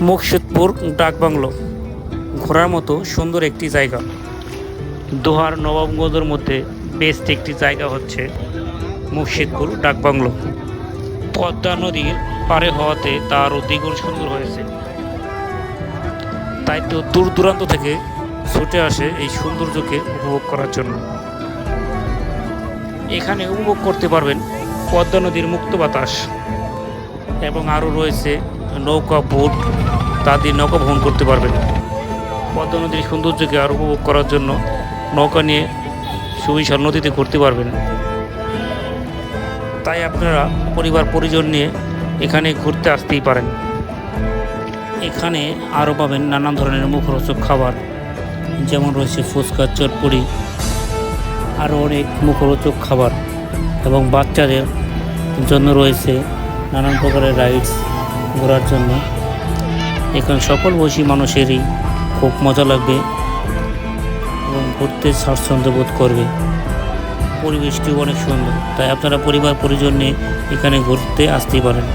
মুর্শিদপুর ডাকবাংলো ঘোরার মতো সুন্দর একটি জায়গা। দোহার নবাবগঞ্জের মধ্যে বেস্ট একটি জায়গা হচ্ছে মুর্শিদপুর ডাকবাংলো পদ্মা নদীর পারে হওয়াতে তা আরও দ্বিগুণ সুন্দর হয়েছে। তাই তো দূর দূরান্ত থেকে ছুটে আসে এই সৌন্দর্যকে উপভোগ করার জন্য। এখানে উপভোগ করতে পারবেন পদ্মা নদীর মুক্ত বাতাস এবং আরও রয়েছে নৌকা, বোট তা দিয়ে নৌকা ভ্রমণ করতে পারবেন পদ্মা নদীর সৌন্দর্যকে আরও উপভোগ করার জন্য নৌকা নিয়ে সুবিশাল নদীতে ঘুরতে পারবেন তাই আপনারা পরিবার পরিজন নিয়ে এখানে ঘুরতে আসতেই পারেন। এখানে আরও পাবেন নানান ধরনের মুখরোচক খাবার, যেমন রয়েছে ফুচকা চটপুরি আরও অনেক মুখরোচক খাবার এবং বাচ্চাদের জন্য রয়েছে নানান প্রকারের রাইডস ঘোরার জন্য। এখানে সকল বয়সী মানুষেরই খুব মজা লাগবে এবং ঘুরতে স্বাচ্ছন্দ্য বোধ করবে। পরিবেশটিও অনেক সুন্দর, তাই আপনারা পরিবার পরিজন নিয়ে এখানে ঘুরতে আসতেই পারেন।